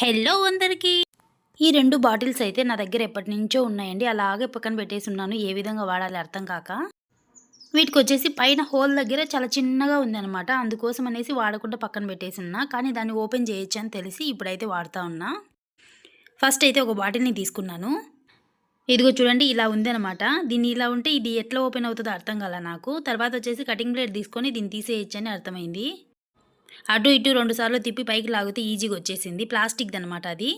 Hello అందరికీ. ఈ రెండు బాటిల్స్ అయితే నా దగ్గర ఎప్పటి నుంచో ఉన్నాయండి. అలాగే పక్కన పెట్టేసి ఉన్నాను. ఏ విధంగా వాడాలి అర్థం కాక. వీటికి వచ్చేసి పైన హోల్ దగ్గర చాలా చిన్నగా ఉందన్నమాట. అందుకోసం అనేసి వాడకుండా పక్కన పెట్టేసి ఉన్నా. కానీ దాన్ని ఓపెన్ చేయొచ్చు అని తెలిసి ఇప్పుడైతే వాడుతూ ఉన్నా. ఫస్ట్ అయితే ఒక బాటిల్ని తీసుకున్నాను. ఇదిగో చూడండి ఇలా ఉందన్నమాట. దీన్ని ఇలా ఉంటే ఇది ఎట్లా ఓపెన్ అవుతుందో అర్థం కాల నాకు. తర్వాత వచ్చేసి కటింగ్ బ్లేడ్ తీసుకొని దీన్ని తీసేయచ్చు అని అర్థమైంది. అటు ఇటు రెండు సార్లు తిప్పి పైకి లాగితే ఈజీగా వచ్చేసింది. ప్లాస్టిక్ది అనమాట అది.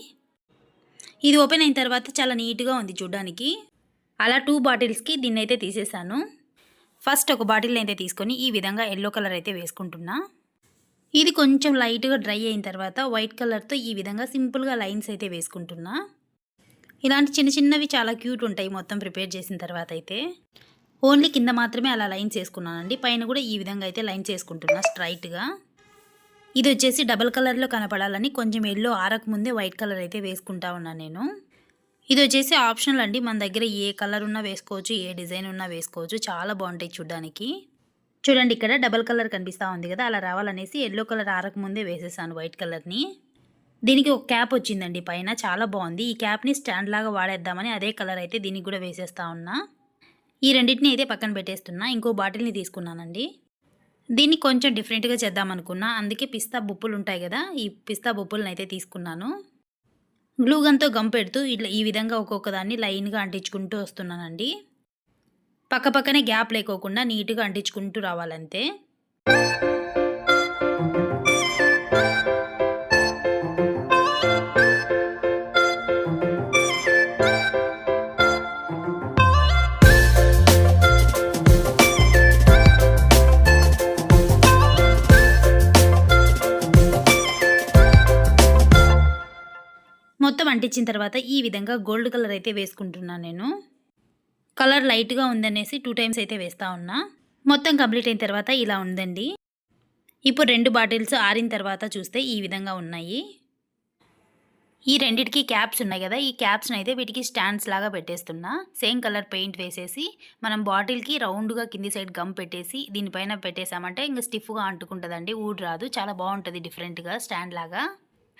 ఇది ఓపెన్ అయిన తర్వాత చాలా నీట్గా ఉంది చూడ్డానికి. అలా టూ బాటిల్స్కి దీన్ని అయితే తీసేసాను. ఫస్ట్ ఒక బాటిల్ అయితే తీసుకొని ఈ విధంగా ఎల్లో కలర్ అయితే వేసుకుంటున్నా. ఇది కొంచెం లైట్గా డ్రై అయిన తర్వాత వైట్ కలర్తో ఈ విధంగా సింపుల్గా లైన్స్ అయితే వేసుకుంటున్నా. ఇలాంటి చిన్న చిన్నవి చాలా క్యూట్ ఉంటాయి మొత్తం ప్రిపేర్ చేసిన తర్వాత అయితే. ఓన్లీ కింద మాత్రమే అలా లైన్స్ వేసుకున్నానండి. పైన కూడా ఈ విధంగా అయితే లైన్స్ వేసుకుంటున్నా స్ట్రైట్గా. ఇది వచ్చేసి డబల్ కలర్లో కనపడాలని కొంచెం ఎల్లో ఆరకముందే వైట్ కలర్ అయితే వేసుకుంటా ఉన్నాను నేను. ఇది వచ్చేసి ఆప్షనల్ అండి. మన దగ్గర ఏ కలర్ ఉన్నా వేసుకోవచ్చు ఏ డిజైన్ ఉన్నా వేసుకోవచ్చు. చాలా బాగుంటాయి చూడడానికి. చూడండి ఇక్కడ డబల్ కలర్ కనిపిస్తూ ఉంది కదా అలా రావాలనేసి ఎల్లో కలర్ ఆరకముందే వేసేసాను వైట్ కలర్ని. దీనికి ఒక క్యాప్ వచ్చిందండి పైన చాలా బాగుంది. ఈ క్యాప్ని స్టాండ్ లాగా వాడేద్దామని అదే కలర్ అయితే దీనికి కూడా వేసేస్తా ఉన్నా. ఈ రెండింటిని అయితే పక్కన పెట్టేస్తున్నా. ఇంకో బాటిల్ని తీసుకున్నానండి. దీన్ని కొంచెం డిఫరెంట్గా చేద్దాం అనుకున్నా. అందుకే పిస్తా బొప్పులు ఉంటాయి కదా ఈ పిస్తా బొప్పులను అయితే తీసుకున్నాను. గ్లూ గన్తో గమ్ పెడుతూ ఇట్లా ఈ విధంగా ఒక్కొక్క దాన్ని లైన్గా అంటించుకుంటూ వస్తున్నానండి. పక్కపక్కనే గ్యాప్ లేకోకుండా నీట్గా అంటించుకుంటూ రావాలంతే. అంటించిన తర్వాత ఈ విధంగా గోల్డ్ కలర్ అయితే వేసుకుంటున్నాను నేను. కలర్ లైట్గా ఉందనేసి టూ టైమ్స్ అయితే వేస్తూ ఉన్నా. మొత్తం కంప్లీట్ అయిన తర్వాత ఇలా ఉందండి. ఇప్పుడు రెండు బాటిల్స్ ఆరిన తర్వాత చూస్తే ఈ విధంగా ఉన్నాయి. ఈ రెండిటికి క్యాప్స్ ఉన్నాయి కదా ఈ క్యాప్స్ని అయితే వీటికి స్టాండ్స్ లాగా పెట్టేస్తున్నా. సేమ్ కలర్ పెయింట్ వేసేసి మనం బాటిల్కి రౌండ్గా కింది సైడ్ గమ్ పెట్టేసి దీనిపైన పెట్టేసామంటే ఇంకా స్టిఫ్గా అంటుకుంటుందండి ఊడ్ రాదు చాలా బాగుంటుంది డిఫరెంట్గా స్టాండ్ లాగా.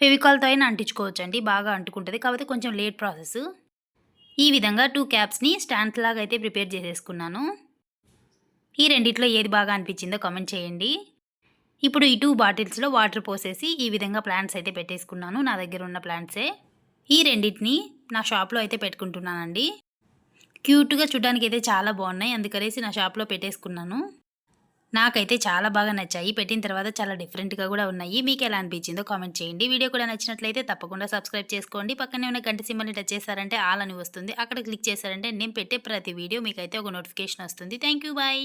ఫెవికాల్తో అయినా అంటించుకోవచ్చు అండి బాగా అంటుకుంటుంది. కాకపోతే కొంచెం లేట్ ప్రాసెస్. ఈ విధంగా టూ క్యాప్స్ని స్టాండ్స్ లాగా అయితే ప్రిపేర్ చేసేసుకున్నాను. ఈ రెండిట్లో ఏది బాగా అనిపించిందో కామెంట్ చేయండి. ఇప్పుడు ఈ టూ బాటిల్స్లో వాటర్ పోసేసి ఈ విధంగా ప్లాంట్స్ అయితే పెట్టేసుకున్నాను. నా దగ్గర ఉన్న ప్లాంట్సే. ఈ రెండింటిని నా షాప్లో అయితే పెట్టుకుంటున్నానండి. క్యూట్గా చూడడానికి అయితే చాలా బాగున్నాయి. అందుకనేసి నా షాప్లో పెట్టేసుకున్నాను. నాకైతే చాలా బాగా నచ్చాయి. పెట్టిన తర్వాత చాలా డిఫరెంట్గా కూడా ఉన్నాయి. మీకు ఎలా అనిపించిందో కామెంట్ చేయండి. వీడియో కూడా నచ్చినట్లయితే తప్పకుండా సబ్స్క్రైబ్ చేసుకోండి. పక్కనే ఉన్న గంట సింబల్ని టచ్ చేశారంటే ఆల్ అని వస్తుంది. అక్కడ క్లిక్ చేశారంటే నేను పెట్టే ప్రతి వీడియో మీకైతే ఒక నోటిఫికేషన్ వస్తుంది. Thank you bye.